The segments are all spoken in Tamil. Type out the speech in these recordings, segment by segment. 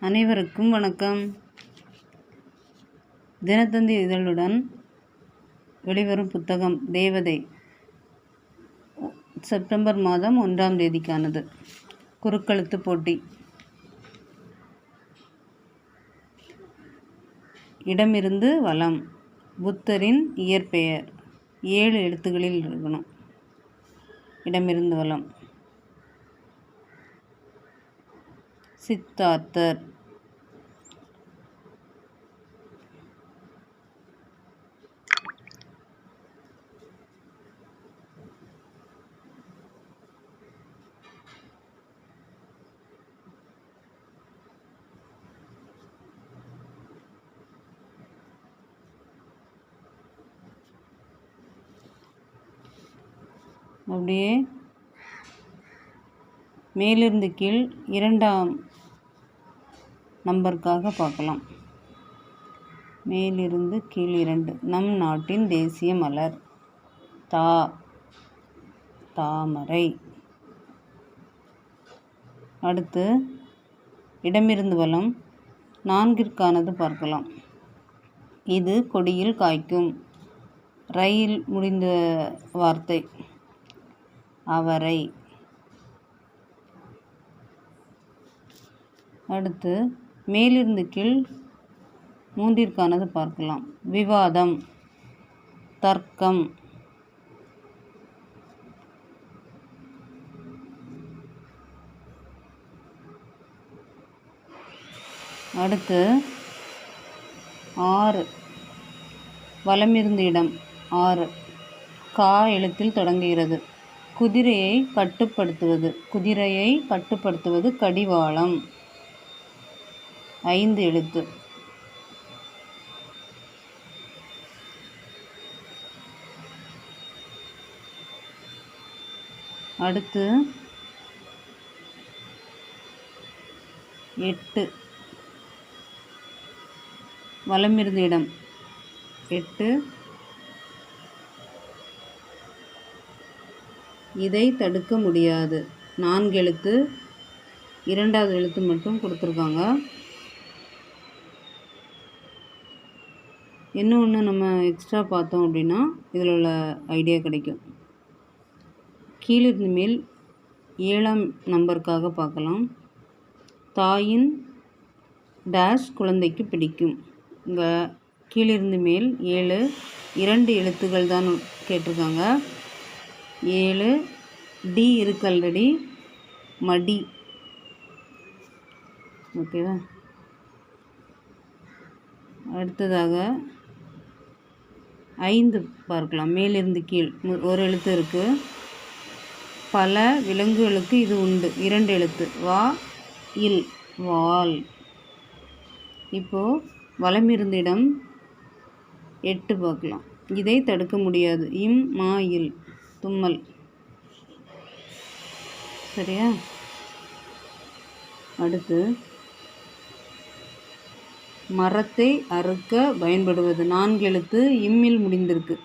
அனைவருக்கும் வணக்கம். தினத்தந்தி இதழுடன் வெளிவரும் புத்தகம் தேவதை செப்டம்பர் மாதம் ஒன்றாம் தேதிக்கானது. குறுக்கெழுத்து போட்டி. இடமிருந்து வலம். புத்தரின் இயற்பெயர். ஏழு எழுத்துக்களில் இருக்கணும். இடமிருந்து வலம். சித்தார்த்தர். அப்படியே மேலிருந்து கீழ் இரண்டாம் நம்பருக்காக பார்க்கலாம். மேலிருந்து கீழ் இரண்டு. நம் நாட்டின் தேசிய மலர். தா தாமரை. அடுத்து இடமிருந்து வலம் நான்கிற்கானது பார்க்கலாம். இது கொடியில் காய்க்கும். ரயில் முடிந்த வார்த்தை. அவரை. அடுத்து மேலிருந்து கீழ் மூன்றிற்கானது பார்க்கலாம். விவாதம் தர்க்கம். அடுத்து ஆறு. வலமிருந்து இடம் ஆறு. கா எழுத்தில் தொடங்குகிறது. குதிரையை கட்டுப்படுத்துவது குதிரையை கட்டுப்படுத்துவது கடிவாளம். ஐந்து எழுத்து. அடுத்து எட்டு. வலமிருந்த இடம். எட்டு. இதை தடுக்க முடியாது. நான்கு எழுத்து. இரண்டாவது எழுத்து மட்டும் கொடுத்துருக்காங்க. இன்னும் ஒன்று நம்ம எக்ஸ்ட்ரா பார்த்தோம் அப்படின்னா இதில் உள்ள ஐடியா கிடைக்கும். கீழிருந்து மேல் ஏழாம் நம்பருக்காக பார்க்கலாம். தாயின் டேஷ் குழந்தைக்கு பிடிக்கும். இங்கே கீழிருந்து மேல் ஏழு இரண்டு எழுத்துக்கள் தான் கேட்டிருக்காங்க. ஏழு டி இருக்கு ஆல்ரெடி மடி. ஓகேவா அடுத்ததாக ஐந்து பார்க்கலாம். மேலிருந்து கீழ். ஒரு எழுத்து இருக்குது பல விலங்குகளுக்கு இது உண்டு. இரண்டு எழுத்து. வா இல் வால். இப்போது வலமிருந்த இடம் எட்டு பார்க்கலாம். இதை தடுக்க முடியாது. இம் மா இல். தும்மல். சரியா? அடுத்து மரத்தை அறுக்க பயன்படுவது. நான்கு எழுத்து இம்மில் முடிந்திருக்கு.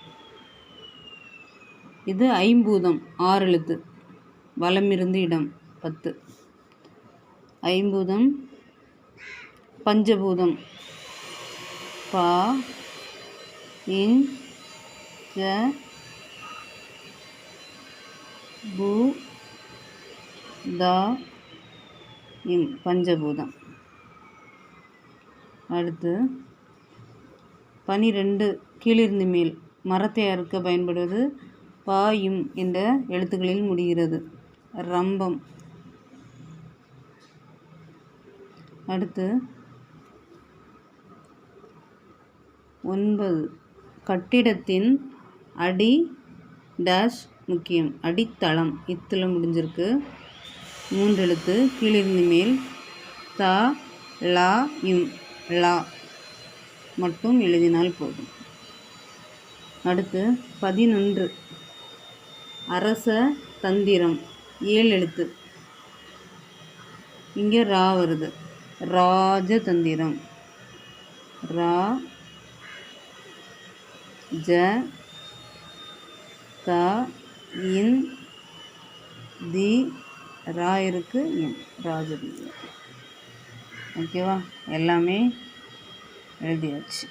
இது ஐம்பூதம். ஆறு எழுத்து. வலமிருந்து இடம் பத்து. ஐம்பூதம். பஞ்சபூதம். பா இன் ஜ பூ தா இம் பஞ்சபூதம். அடுத்து பனிரெண்டு கீழிருந்து மேல். மரத்தை அறுக்க பயன்படுவது பாயும் என்ற எழுத்துக்களில் முடிகிறது. ரம்பம். அடுத்து ஒன்பது. கட்டிடத்தின் அடி டேஷ் முக்கியம். அடித்தளம். இத்தளம் முடிஞ்சிருக்கு. மூன்று எழுத்து கீழிருந்து மேல். தா லா யும். லா மட்டும் எழுதினால் போதும். அடுத்து பதினொன்று. அரச தந்திரம். ஏழு எழுத்து. இங்கே ரா வருது. ராஜதந்திரம். ரா ஜ த இன் தி ரா இருக்கு என் ராஜதந்திரம். ஓகேவா? எல்லாமே எழுதியாச்சு